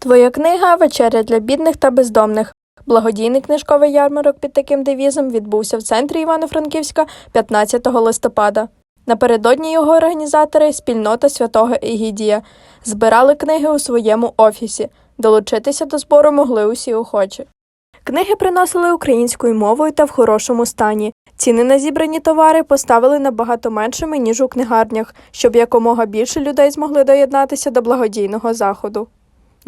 Твоя книга Вечеря для бідних та бездомних. Благодійний книжковий ярмарок під таким девізом відбувся в центрі Івано-Франківська 15 листопада. Напередодні його організатори спільнота святого Егідія збирали книги у своєму офісі. Долучитися до збору могли усі охочі. Книги приносили українською мовою та в хорошому стані. Ціни на зібрані товари поставили набагато меншими, ніж у книгарнях, щоб якомога більше людей змогли доєднатися до благодійного заходу.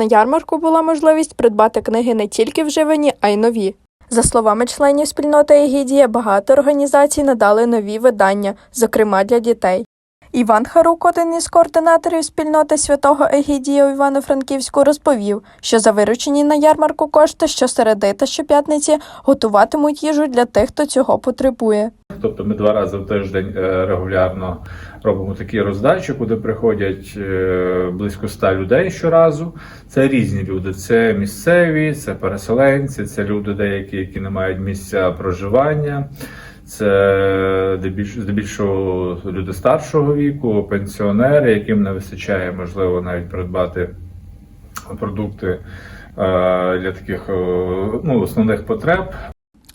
На ярмарку була можливість придбати книги не тільки вживані, а й нові. За словами членів спільноти Егідія, багато організацій надали нові видання, зокрема для дітей. Іван Харук, один із координаторів спільноти святого Егідія у Івано-Франківську, розповів, що за виручені на ярмарку кошти щосереди та щоп'ятниці готуватимуть їжу для тих, хто цього потребує. Тобто ми два рази в тиждень е, регулярно робимо такі роздачі, куди приходять е, близько ста людей щоразу. Це різні люди. Це місцеві, це переселенці, це люди деякі, які не мають місця проживання. Це здебільш- здебільшого люди старшого віку, пенсіонери, яким не вистачає можливо навіть придбати продукти е, для таких е, ну, основних потреб.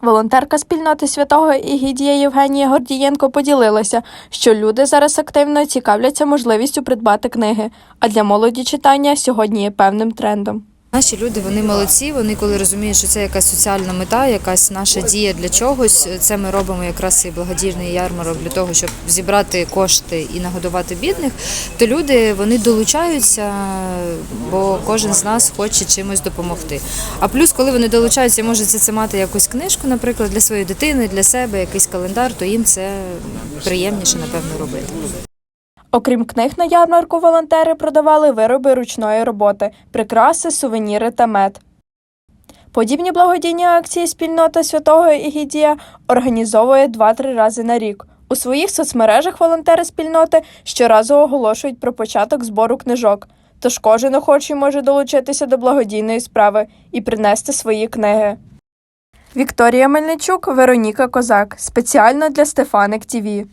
Волонтерка спільноти святого Ігідія Євгенія Гордієнко поділилася, що люди зараз активно цікавляться можливістю придбати книги, а для молоді читання сьогодні є певним трендом. Наші люди вони молодці. Вони коли розуміють, що це якась соціальна мета, якась наша дія для чогось. Це ми робимо якраз цей благодійний ярмарок для того, щоб зібрати кошти і нагодувати бідних. То люди вони долучаються, бо кожен з нас хоче чимось допомогти. А плюс, коли вони долучаються, за це мати якусь книжку, наприклад, для своєї дитини, для себе, якийсь календар, то їм це приємніше, напевно, робити. Окрім книг на ярмарку, волонтери продавали вироби ручної роботи, прикраси, сувеніри та мед. Подібні благодійні акції спільнота святого Ігідія організовує 2-3 рази на рік. У своїх соцмережах волонтери спільноти щоразу оголошують про початок збору книжок. Тож кожен охочий може долучитися до благодійної справи і принести свої книги. Вікторія Мельничук, Вероніка Козак. Спеціально для Стефаник ТІВІ.